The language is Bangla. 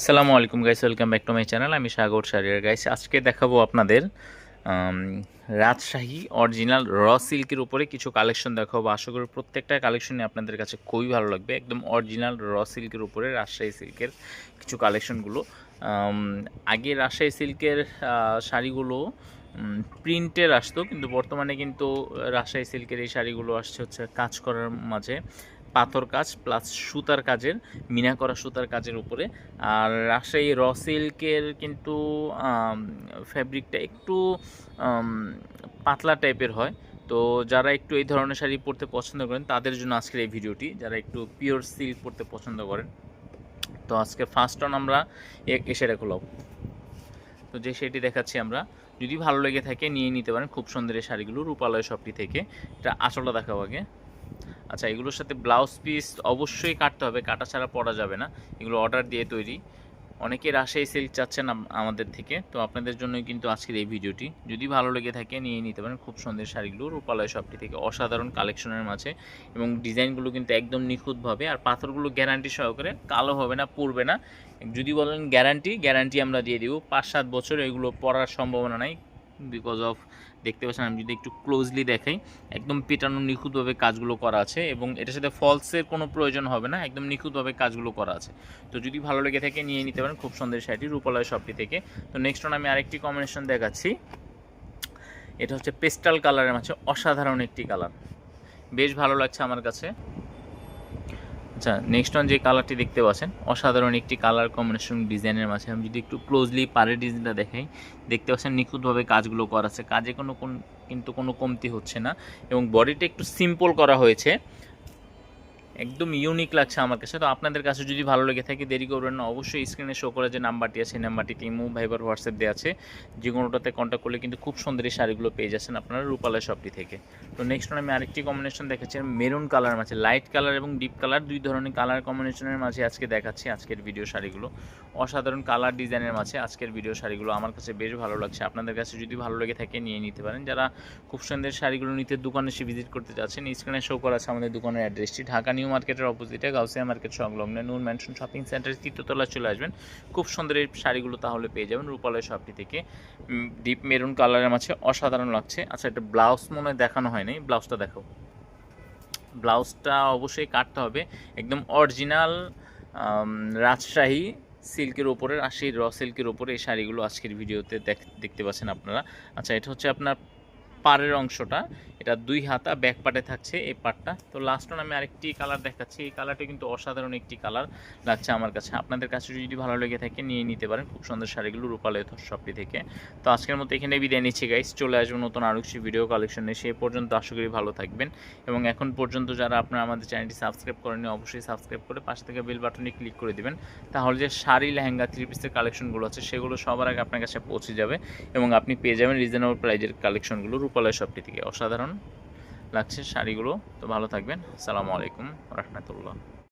সালামু আলাইকুম guys welcome back to my channel আমি সাগর সারিয়ার। গাইস আজকে দেখাবো আপনাদের রাজশাহী অরিজিনাল র সিল্কের উপরে কিছু কালেকশন দেখাবো। আশা করি প্রত্যেকটা কালেকশনই আপনাদের কাছে খুবই ভালো লাগবে। একদম অরিজিনাল র সিল্কের উপরে রাজশাহী সিল্কের কিছু কালেকশনগুলো আগে রাজশাহী সিল্কের শাড়িগুলো প্রিন্টের আসতো। কিন্তু বর্তমানে কিন্তু রাজশাহী সিল্কের এই শাড়িগুলো আসছে হচ্ছে কাজ করার মাঝে। পাথর কাজ প্লাস সুতার কাজের মিনা করা সুতার কাজের উপরে। আর রাজশাহী র সিল্কের কিন্তু ফ্যাব্রিকটা একটু পাতলা টাইপের হয়। তো যারা একটু এই ধরনের শাড়ি পরতে পছন্দ করেন, তাদের জন্য আজকের এই ভিডিওটি। যারা একটু পিওর সিল্ক পরতে পছন্দ করেন, তো আজকে ফার্স্ট অন আমরা এ- এ সেটা খোলাব। তো যে সেটি দেখাচ্ছি আমরা, যদি ভালো লেগে থাকে, নিয়ে নিতে পারেন। খুব সুন্দর এই শাড়িগুলো, রূপালয় শপটি থেকে। এটা আসলটা দেখাবো আগে। আচ্ছা এগুলোর সাথে ব্লাউজ পিস অবশ্যই কাটতে হবে, কাটা ছাড়া পরা যাবে না। এগুলো অর্ডার দিয়ে তৈরি। অনেকে রাজশাহী সিল্ক চাচ্ছেন আমাদের থেকে, তো আপনাদের জন্যই কিন্তু আজকের এই ভিডিওটি। যদি ভালো লেগে থাকে, নিয়ে নিতে পারেন। খুব সুন্দর শাড়িগুলো, রূপালয় শপটি থেকে অসাধারণ কালেকশনের মাঝে এবং ডিজাইনগুলো কিন্তু একদম নিখুঁতভাবে। আর পাথরগুলো গ্যারান্টি সহকারে কালো হবে না, পুড়বে না। যদি বলেন গ্যারান্টি গ্যারান্টি আমরা দিয়ে দিব। পাঁচ সাত বছর এগুলো পড়ার সম্ভাবনা নাই। বিকজ অফ দেখতে পাচ্ছেন, আমি যদি একটু ক্লোজলি দেখাই, একদম পেটানো নিখুঁতভাবে কাজগুলো করা আছে এবং এটার সাথে ফলসের কোনো প্রয়োজন হবে না, একদম নিখুঁতভাবে কাজগুলো করা আছে। তো যদি ভালো লেগে থাকে, নিয়ে নিতে পারেন খুব সুন্দর শাড়িটি রূপালয় শপটি থেকে। তো নেক্সট আমি আরেকটি কম্বিনেশন দেখাচ্ছি। এটা হচ্ছে পেস্টাল কালারের মাঝে অসাধারণ একটি কালার বেশ ভালো লাগছে আমার কাছে। আচ্ছা নেক্সট অন যে কালারটি দেখতে পাচ্ছেন, অসাধারণ একটি কালার কম্বিনেশন ডিজাইনের মাঝে আমি যদি একটু ক্লোজলি পারের ডিজাইনটা দেখাই, দেখতে পাচ্ছেন নিখুঁতভাবে কাজগুলো করা আছে। কাজে কোনো কোন, কিন্তু কোনো কমতি হচ্ছে না এবং বডিটা একটু সিম্পল করা হয়েছে। একদম ইউনিক লাগছে আমার কাছে। তো আপনাদের কাছে যদি ভালো লেগে থাকে, দেরি করবেন না। অবশ্যই স্ক্রিনে শো করে যে নাম্বারটি আছে নাম্বারটিতে ইমো ভাইবার হোয়াটসঅ্যাপ দেওয়া আছে। যে কোনোটাতে কন্ট্যাক্ট করলে কিন্তু খুব সুন্দর এই শাড়িগুলো পেয়ে যাচ্ছেন আপনারা রূপালয় শপটি থেকে। তো নেক্সট আমি আরেকটি কম্বিনেশন দেখাচ্ছি মেরুন কালার মাঝে। লাইট কালার এবং ডিপ কালার দুই ধরনের কালার কম্বিনেশনের মাঝে আজকে দেখাচ্ছি আজকের ভিডিও শাড়িগুলো। অসাধারণ কালার ডিজাইনের মাঝে আজকের ভিডিও শাড়িগুলো আমার কাছে বেশ ভালো লাগছে। আপনাদের কাছে যদি ভালো লেগে থাকে, নিয়ে নিতে পারেন। যারা খুব সুন্দর শাড়িগুলো নিতে দোকানে এসে ভিজিট করতে যাচ্ছেন স্ক্রিনে শো করা আছে আমাদের দোকানের অ্যাড্রেসটি ঢাকা নিউ মার্কেটের অপোজিটে গাউসিয়া মার্কেট সংলগ্ন নুন ম্যানশন শপিং সেন্টারের তৃতীয়তলা চলে আসবেন। খুব সুন্দর এই শাড়িগুলো তাহলে পেয়ে যাবেন রূপালয় শপটি থেকে। ডিপ মেরুন কালারের মাঝে অসাধারণ লাগছে। আচ্ছা এটা ব্লাউজ মনে দেখানো হয়নি। ব্লাউজটা দেখো। ব্লাউজটা অবশ্যই কাটতে হবে। একদম অরিজিনাল রাজশাহী সিল্কের ওপরে আশি র সিল্কের ওপরে এই শাড়িগুলো আজকের ভিডিওতে দেখ- দেখতে পাচ্ছেন আপনারা। আচ্ছা এটা হচ্ছে আপনার পাড়ের অংশটা। এটা দুই হাতা ব্যাক পার্টে থাকছে এই পার্টটা তো লাস্ট অন আমি আরেকটি কালার দেখাচ্ছি। এই কালারটা কিন্তু অসাধারণ একটি কালার লাগছে আমার কাছে। আপনাদের কাছে যদি ভালো লেগে থাকে, নিয়ে নিতে পারেন। খুব সুন্দর শাড়িগুলো রূপালয় শপটি থেকে। তো আজকের মতো এখানে বিদায় নিচ্ছি গাইস চলে আসব নতুন আরও কিছু ভিডিও কালেকশনে সে পর্যন্ত আশা করি ভালো থাকবেন। এবং এখন পর্যন্ত যারা আপনারা আমাদের চ্যানেলটি সাবস্ক্রাইব করেনি অবশ্যই সাবস্ক্রাইব করে পাশে থেকে বেল বাটনে ক্লিক করে দিবেন। তাহলে যে শাড়ি, লেহেঙ্গা থ্রি পিসের কালেকশনগুলো আছে, সেগুলো সবার আগে আপনার কাছে পৌঁছে যাবে। এবং আপনি পেয়ে যাবেন রিজনেবল প্রাইজের কালেকশনগুলো রূপালয় শপটি থেকে। অসাধারণ লাগছে শাড়িগুলো তো ভালো থাকবেন। আসসালামু আলাইকুম রহমতুল্লাহ।